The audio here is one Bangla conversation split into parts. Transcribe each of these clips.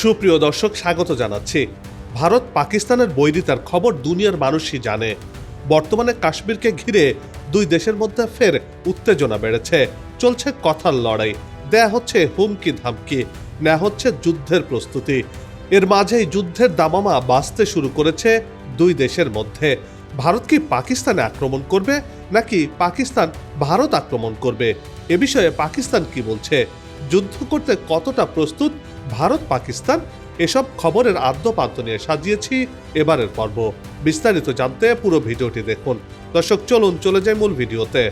সুপ্রিয় দর্শক, স্বাগত জানাচ্ছি। ভারত পাকিস্তানের বৈরিতার খবর দুনিয়ার মানুষই জানে। বর্তমানে কাশ্মীরকে ঘিরে দুই দেশের মধ্যে ফের উত্তেজনা বেড়েছে। চলছে কথার লড়াই। দেয়া হচ্ছে হুমকি ধামকি নেওয়া হচ্ছে যুদ্ধের প্রস্তুতি। এর মাঝেই যুদ্ধের দামামা বাঁচতে শুরু করেছে দুই দেশের মধ্যে। ভারত কি পাকিস্তানে আক্রমণ করবে, নাকি পাকিস্তান ভারত আক্রমণ করবে? এ বিষয়ে পাকিস্তান কি বলছে? যুদ্ধ করতে কতটা প্রস্তুত ভারত, পাকিস্তান এসব খবরের আদ্যপান্ত নিয়ে সাজিয়েছি এবারের পর্ব। বিস্তারিত জানতে পুরো ভিডিওটি দেখুন। দর্শক, চলুন, চলে যাই মূল ভিডিওতে।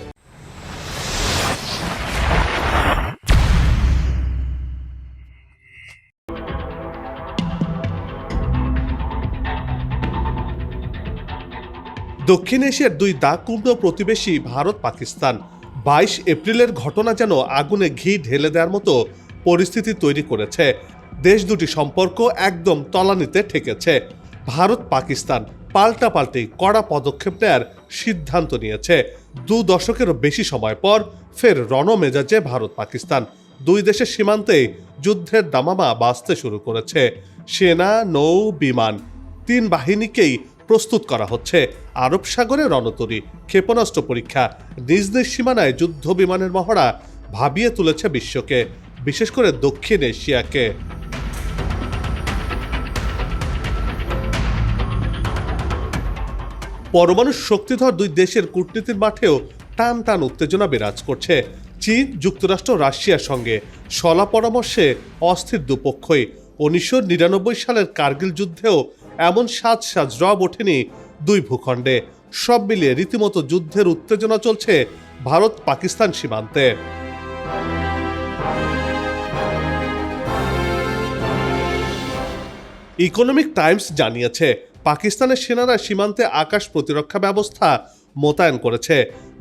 দক্ষিণ এশিয়ার দুই দাগকুণ্ড প্রতিবেশী ভারত, পাকিস্তান। বাইশ এপ্রিলের ঘটনা যেন আগুনে ঘি ঢেলে দেওয়ার মতো পরিস্থিতি তৈরি করেছে। দেশ দুটি সম্পর্ক একদম তলানিতে ঠেকেছে। ভারত পাকিস্তান পাল্টাপাল্টি কড়া পদক্ষেপ নেয়ার সিদ্ধান্ত নিয়েছে। দু দশকেরও বেশি সময় পর ফের রণমেজাজে ভারত পাকিস্তান। দুই দেশের সীমান্তে যুদ্ধের দামামা বাঁচতে শুরু করেছে। সেনা, নৌ, বিমান তিন বাহিনীকেই প্রস্তুত করা হচ্ছে। আরব সাগরে রণতরী, ক্ষেপণাস্ত্র পরীক্ষা, নিজ নিজ সীমানায় যুদ্ধ বিমানের মহড়া ভাবিয়ে তুলেছে বিশ্বকে। বিশেষ করে দক্ষিণ এশিয়াকে। পরমাণু শক্তিধর দুই দেশের কূটনীতির মাঠেও টান টান উত্তেজনা বিরাজ করছে। চীন, যুক্তরাষ্ট্র, রাশিয়ার সঙ্গে। সলা পরামর্শে অস্থির দুপক্ষই। উনিশশো নিরানব্বই সালের কার্গিল যুদ্ধেও এমন সাজ সাজ রব ওঠেনি দুই ভূখণ্ডে। সব মিলিয়ে রীতিমতো যুদ্ধের উত্তেজনা চলছে ভারত পাকিস্তান সীমান্তে। ইকোনমিক টাইমস জানিয়েছে, পাকিস্তানের সেনারা সীমান্তে আকাশ প্রতিরক্ষা ব্যবস্থা মোতায়েন করেছে।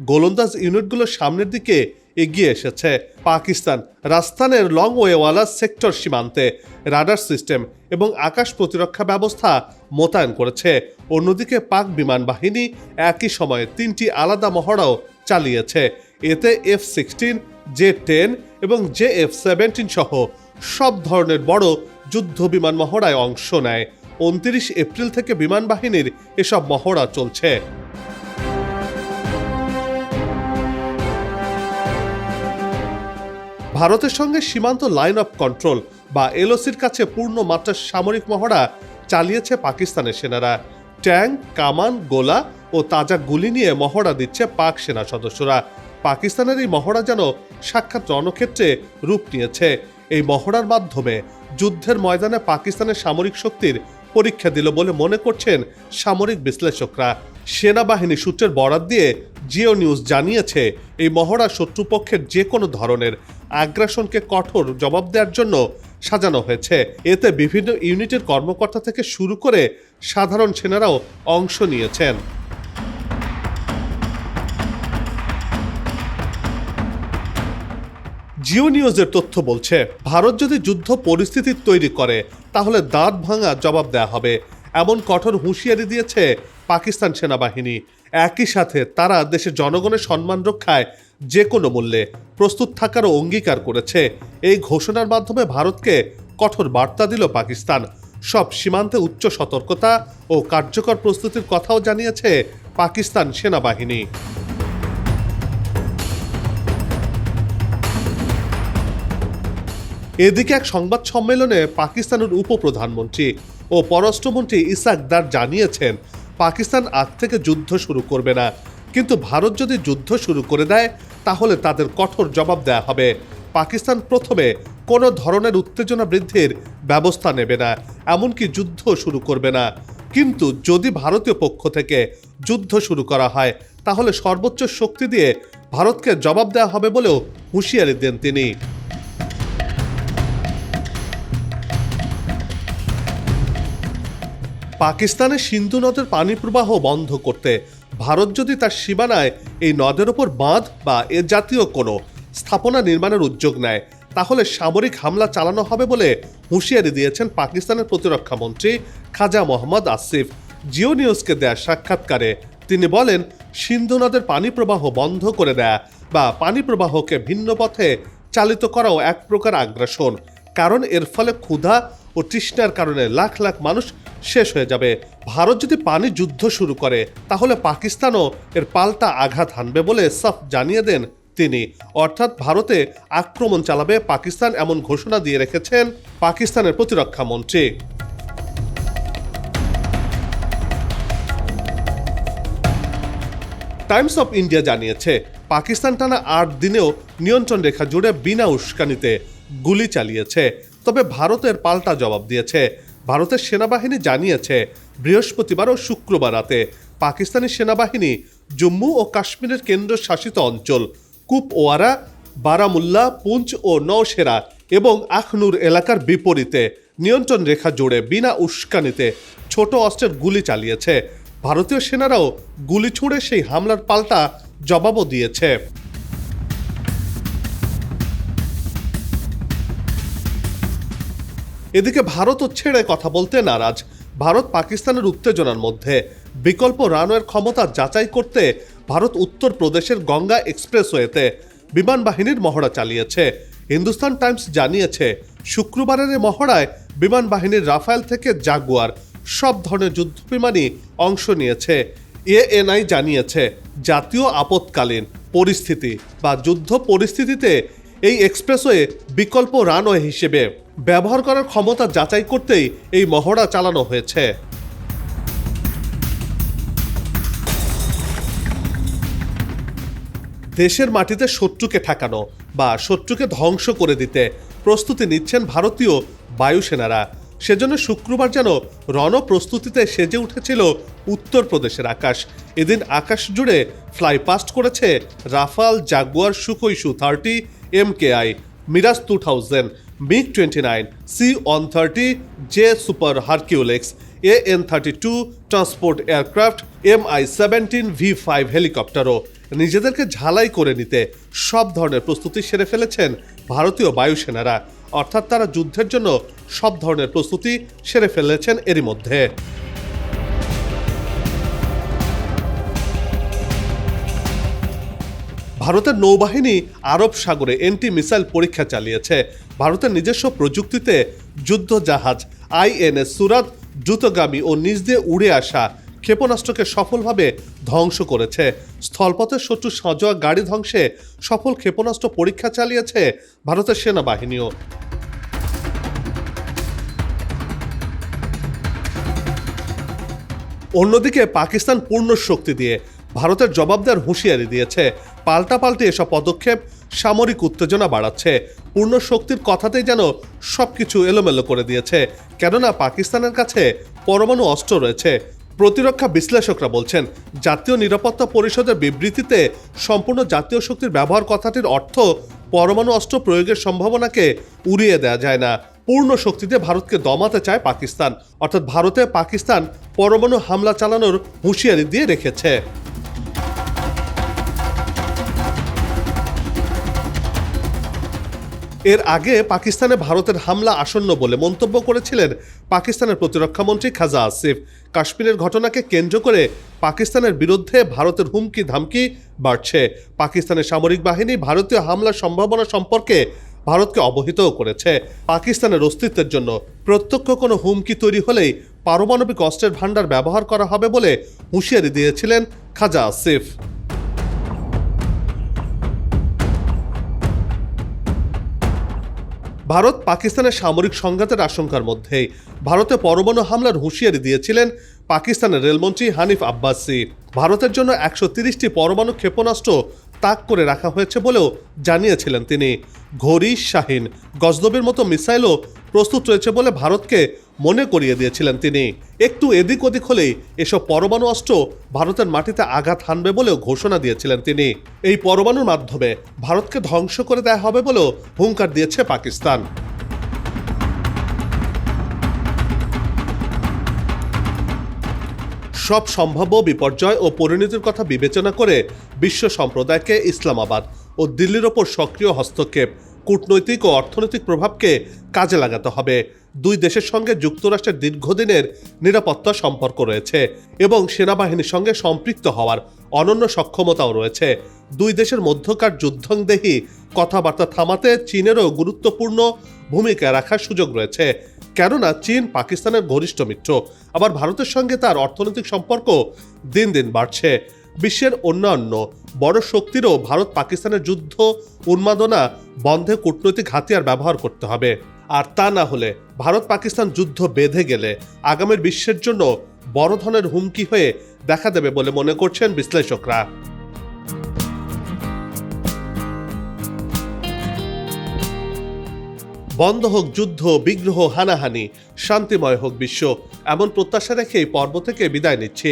গোলন্দাজ ইউনিটগুলো সামনের দিকে এগিয়ে এসেছে। পাকিস্তান রাজস্থানের লং ওয়েওয়ালা সেক্টর সীমান্তে রাডার সিস্টেম এবং আকাশ প্রতিরক্ষা ব্যবস্থা মোতায়েন করেছে। অন্যদিকে পাক বিমান বাহিনী একই সময়ে তিনটি আলাদা মহড়াও চালিয়েছে। এতে এফ সিক্সটিন জে টেন এবং জে এফ সেভেন্টিন সহ সব ধরনের বড় যুদ্ধ বিমান মহড়ায় অংশ নেয়। উনত্রিশ এপ্রিল থেকে বিমান বাহিনীর এসব মহড়া চলছে। ভারতের সঙ্গে সীমান্ত লাইন অফ কন্ট্রোল বা এলওসির কাছে পূর্ণ মাত্রার সামরিক মহড়া চালিয়েছে পাকিস্তানের সেনারা। ট্যাঙ্ক, কামান, গোলা ও তাজা গুলি নিয়ে মহড়া দিচ্ছে পাক সেনা সদস্যরা। পাকিস্তানের এই মহড়া যেন সাক্ষাৎ রণক্ষেত্রে রূপ নিয়েছে। এই মহড়ার মাধ্যমে যুদ্ধের ময়দানে পাকিস্তানের সামরিক শক্তির পরীক্ষা দিল বলে মনে করছেন সামরিক বিশ্লেষকরা। সেনাবাহিনী সূত্রের বরাত দিয়ে জিও নিউজ জানিয়েছে, এই মহড়া শত্রুপক্ষের যে কোনো ধরনের আগ্রাসনকে কঠোর জবাব দেওয়ার জন্য সাজানো হয়েছে। এতে বিভিন্ন ইউনিটের কর্মকর্তা থেকে শুরু করে সাধারণ সেনারাও অংশ নিয়েছেন। জিও নিউজের তথ্য বলছে, ভারত যদি যুদ্ধ পরিস্থিতি তৈরি করে, তাহলে দাঁত ভাঙা জবাব দেওয়া হবে। এমন কঠোর হুঁশিয়ারি দিয়েছে পাকিস্তান সেনাবাহিনী। একই সাথে তারা দেশের জনগণের সম্মান রক্ষায় যে কোনো মূল্যে প্রস্তুত থাকারও অঙ্গীকার করেছে। এই ঘোষণার মাধ্যমে ভারতকে কঠোর বার্তা দিল পাকিস্তান। সব সীমান্তে উচ্চ সতর্কতা ও কার্যকর প্রস্তুতির কথাও জানিয়েছে পাকিস্তান সেনাবাহিনী। এদিকে এক সংবাদ সম্মেলনে পাকিস্তানের উপপ্রধানমন্ত্রী ও পররাষ্ট্রমন্ত্রী ইসাক দার জানিয়েছেন, পাকিস্তান আগ থেকে যুদ্ধ শুরু করবে না। কিন্তু ভারত যদি যুদ্ধ শুরু করে দেয়, তাহলে তাদের কঠোর জবাব দেয়া হবে। পাকিস্তান প্রথমে কোনো ধরনের উত্তেজনা বৃদ্ধির ব্যবস্থা নেবে না, এমনকি যুদ্ধ শুরু করবে না। কিন্তু যদি ভারতীয় পক্ষ থেকে যুদ্ধ শুরু করা হয়, তাহলে সর্বোচ্চ শক্তি দিয়ে ভারতকে জবাব দেওয়া হবে বলেও হুঁশিয়ারি দেন তিনি। পাকিস্তানের সিন্ধু নদের পানি প্রবাহ বন্ধ করতে ভারত যদি তার সীমানায় এই নদের ওপর বাঁধ বা এ জাতীয় কোনো স্থাপনা নির্মাণের উদ্যোগ নেয়, তাহলে সামরিক হামলা চালানো হবে বলে হুঁশিয়ারি দিয়েছেন পাকিস্তানের প্রতিরক্ষা মন্ত্রী খাজা মোহাম্মদ আসিফ। জিও নিউজকে দেয়া সাক্ষাৎকারে তিনি বলেন, সিন্ধু নদের পানি প্রবাহ বন্ধ করে দেয়া বা পানি প্রবাহকে ভিন্ন পথে চালিত করাও এক প্রকার আগ্রাসন। কারণ এর ফলে ক্ষুধা ও ও তৃষ্ণার কারণে লাখ লাখ মানুষ শেষ হয়ে যাবে। ভারত যদি পানি যুদ্ধ শুরু করে, তাহলে পাকিস্তানও এর পাল্টা আঘাত হানবে বলে সাফ জানিয়ে দেন তিনি। অর্থাৎ ভারতে আক্রমণ চালাবে পাকিস্তান এমন ঘোষণা দিয়ে রেখেছেন পাকিস্তানের প্রতিরক্ষা মন্ত্রী। টাইমস অফ ইন্ডিয়া জানিয়েছে, পাকিস্তান টানা আট দিনেও নিয়ন্ত্রণ রেখা জুড়ে বিনা উস্কানিতে গুলি চালিয়েছে, তবে ভারতের পাল্টা জবাব দিয়েছে। ভারতের সেনাবাহিনী জানিয়েছে, বৃহস্পতিবার ও শুক্রবার রাতে পাকিস্তানি সেনাবাহিনী জম্মু ও কাশ্মীরের কেন্দ্রশাসিত অঞ্চল কুপওয়ারা, বারামুল্লা, পুঞ্চ ও নওশেরা এবং আখনুর এলাকার বিপরীতে নিয়ন্ত্রণ রেখা জুড়ে বিনা উস্কানিতে ছোট অস্ত্রের গুলি চালিয়েছে। ভারতীয় সেনারাও গুলি ছুঁড়ে সেই হামলার পাল্টা জবাবও দিয়েছে। এদিকে ভারতও ছেড়ে কথা বলতে নারাজ। ভারত পাকিস্তানের উত্তেজনার মধ্যে। বিকল্প রানওয়ের ক্ষমতা যাচাই করতে ভারত উত্তর প্রদেশের গঙ্গা এক্সপ্রেসওয়েতে বিমান বাহিনীর মহড়া চালিয়েছে। হিন্দুস্তান টাইমস জানিয়েছে, শুক্রবারের মহড়ায় বিমান বাহিনীর রাফায়েল থেকে জাগুয়ার সব ধরনের যুদ্ধ বিমানই অংশ নিয়েছে। এএনআই জানিয়েছে, জাতীয় আপৎকালীন পরিস্থিতি বা যুদ্ধ পরিস্থিতিতে এই এক্সপ্রেসওয়ে বিকল্প রানওয়ে হিসেবে ব্যবহার করার ক্ষমতা যাচাই করতেই এই মহড়া চালানো হয়েছে। দেশের মাটিতে শত্রুকে ঠেকানো বা শত্রুকে ধ্বংস করে দিতে প্রস্তুতি নিচ্ছেন ভারতীয় বায়ুসেনারা। সেজন্য শুক্রবার যেন রণ প্রস্তুতিতে সেজে উঠেছিল উত্তরপ্রদেশের আকাশ। এদিন আকাশ জুড়ে ফ্লাই পাস্ট করেছে Rafale Jaguar Sukhoi Su thirty, M K I, Mirage two thousand. MiG twenty nine C one thirty J super Hercules A N thirty two transport aircraft M I seventeen V five হেলিকপ্টারও নিজেদেরকে ঝালাই করে নিতে সব ধরনের প্রস্তুতি সেরে ফেলেছেন ভারতীয় বায়ুসেনারা। অর্থাৎ তারা যুদ্ধের জন্য সব ধরনের প্রস্তুতি সেরে ফেলেছেন এরই মধ্যে। ভারতের নৌবাহিনী আরব সাগরে এন্টি মিসাইল পরীক্ষা চালিয়েছে। ভারতের নিজস্ব প্রযুক্তিতে যুদ্ধ জাহাজ আইএনএস সুরাত, দ্রুতগামী ও নিজ দিয়ে উড়ে আসা ক্ষেপণাস্ত্রকে সফলভাবে ধ্বংস করেছে। স্থলপথে শত্রু সজোয়া গাড়ি ধ্বংসে সফল ক্ষেপণাস্ত্র পরীক্ষা চালিয়েছে ভারতের সেনাবাহিনীও। অন্যদিকে পাকিস্তান পূর্ণ শক্তি দিয়ে ভারতের জবাব দেওয়ার হুঁশিয়ারি দিয়েছে। পাল্টাপাল্টি এসব পদক্ষেপ সামরিক উত্তেজনা বাড়াচ্ছে। পূর্ণ শক্তির কথাতেই যেন সবকিছু এলোমেলো করে দিয়েছে। কেননা পাকিস্তানের কাছে পরমাণু অস্ত্র রয়েছে। প্রতিরক্ষা বিশ্লেষকরা বলছেন, জাতীয় নিরাপত্তা পরিষদের বিবৃতিতে সম্পূর্ণ জাতীয় শক্তির ব্যবহার কথাটির অর্থ পরমাণু অস্ত্র প্রয়োগের সম্ভাবনাকে উড়িয়ে দেওয়া যায় না। পূর্ণ শক্তিতে ভারতকে দমাতে চায় পাকিস্তান। অর্থাৎ ভারতে পাকিস্তান পরমাণু হামলা চালানোর হুঁশিয়ারি দিয়ে রেখেছে। এর আগে পাকিস্তানে ভারতের হামলা আসন্ন বলে মন্তব্য করেছিলেন পাকিস্তানের প্রতিরক্ষামন্ত্রী খাজা আসিফ। কাশ্মীরের ঘটনাকে কেন্দ্র করে পাকিস্তানের বিরুদ্ধে ভারতের হুমকি ধামকি বাড়ছে। পাকিস্তানের সামরিক বাহিনী ভারতীয় হামলার সম্ভাবনা সম্পর্কে ভারতকে অবহিতও করেছে। পাকিস্তানের অস্তিত্বের জন্য প্রত্যক্ষ কোনো হুমকি তৈরি হলেই পারমাণবিক অস্ত্রের ভাণ্ডার ব্যবহার করা হবে বলে হুঁশিয়ারি দিয়েছিলেন খাজা আসিফ। ভারত পাকিস্তানের সামরিক সংঘাতের আশঙ্কার মধ্যেই ভারতে পরমাণু হামলার হুঁশিয়ারি দিয়েছিলেন পাকিস্তানের রেলমন্ত্রী হানিফ আব্বাসি। ভারতের জন্য একশো তিরিশটি পরমাণু ক্ষেপণাস্ত্র তাক করে রাখা হয়েছে বলেও জানিয়েছিলেন তিনি। ঘড়ি, শাহিন, গজনবের মতো মিসাইলও প্রস্তুত রয়েছে বলে ভারতকে মনে করিয়ে দিয়েছিলেন তিনি। একটু এদিক ওদিক হলেই এসব পরমাণু অস্ত্র ভারতের মাটিতে আঘাত হানবে বলেও ঘোষণা দিয়েছিলেন তিনি। এই পরমাণুর মাধ্যমে ভারতকে ধ্বংস করে দেয়া হবে বলেও হুঙ্কার দিয়েছে পাকিস্তান। সব সম্ভাব্য বিপর্যয় ও পরিণতির কথা বিবেচনা করে বিশ্ব সম্প্রদায়কে ইসলামাবাদ ও দিল্লির ওপর সক্রিয় হস্তক্ষেপ। কূটনৈতিক ও অর্থনৈতিক প্রভাবকে কাজে লাগাতে হবে। দুই দেশের সঙ্গে যুক্তরাষ্ট্রের দীর্ঘদিনের নিরাপত্তা সম্পর্ক রয়েছে এবং সেনাবাহিনীর সঙ্গে সম্পৃক্ত হওয়ার অনন্য সক্ষমতাও রয়েছে। দুই দেশের মধ্যকার যুদ্ধংদেহী কথাবার্তা থামাতে চীনেরও গুরুত্বপূর্ণ ভূমিকা রাখার সুযোগ রয়েছে। কেননা চীন পাকিস্তানের ঘনিষ্ঠ মিত্র। আবার ভারতের সঙ্গে তার অর্থনৈতিক সম্পর্ক দিন দিন বাড়ছে। বিশ্বের অন্যান্য বড় শক্তিরও ভারত পাকিস্তানের যুদ্ধ, উন্মাদনা, বন্ধে কূটনৈতিক হাতিয়ার ব্যবহার করতে হবে। আর তা না হলে ভারত পাকিস্তান যুদ্ধ বেঁধে গেলে আগামীর বিশ্বের জন্য বড় ধরনের হুমকি হয়ে দেখা দেবে বলে মনে করছেন বিশ্লেষকরা। বন্ধ হোক যুদ্ধ, বিগ্রহ, হানাহানি, শান্তিময় হোক বিশ্ব, এমন প্রত্যাশা রেখে পর্ব থেকে বিদায় নিচ্ছে।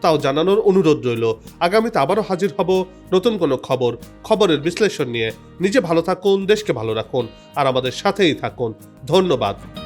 তাও জানানোর অনুরোধ রইল। আগামীতে আবারও হাজির হব নতুন কোনো খবর। খবরের বিশ্লেষণ নিয়ে নিজে ভালো থাকুন, দেশকে ভালো রাখুন। আর আমাদের সাথেই থাকুন। ধন্যবাদ।